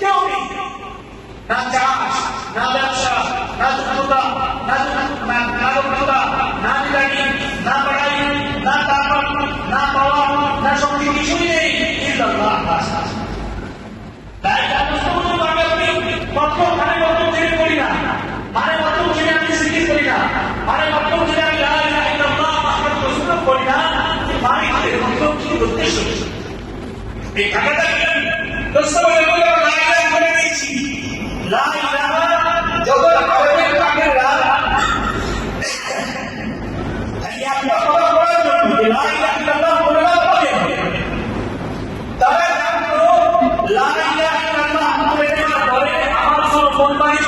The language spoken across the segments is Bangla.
কেউ নেই না চাষ না ব্যবসা না দুর্গতা না না দক্ষতা না নিদানি না পড়াই না তারপর না পাওয়া না শক্তি কিছুই নেই ইল্লাল্লাহ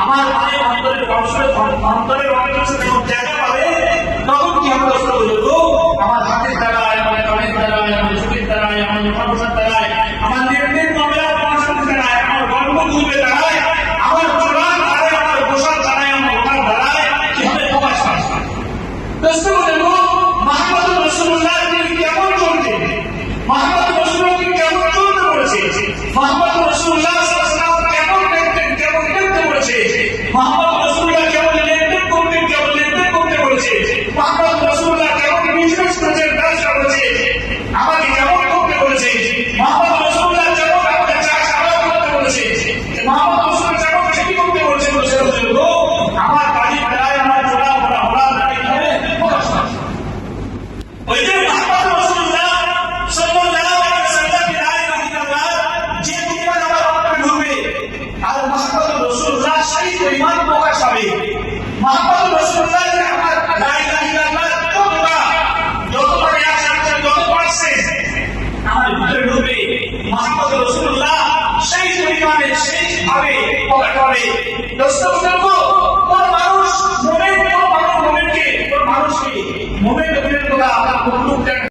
আমার মনে অন্তরের অংশ অন্তরের অংশ জায়গা পাবে? তখন কি আমরা মা পুকুরটা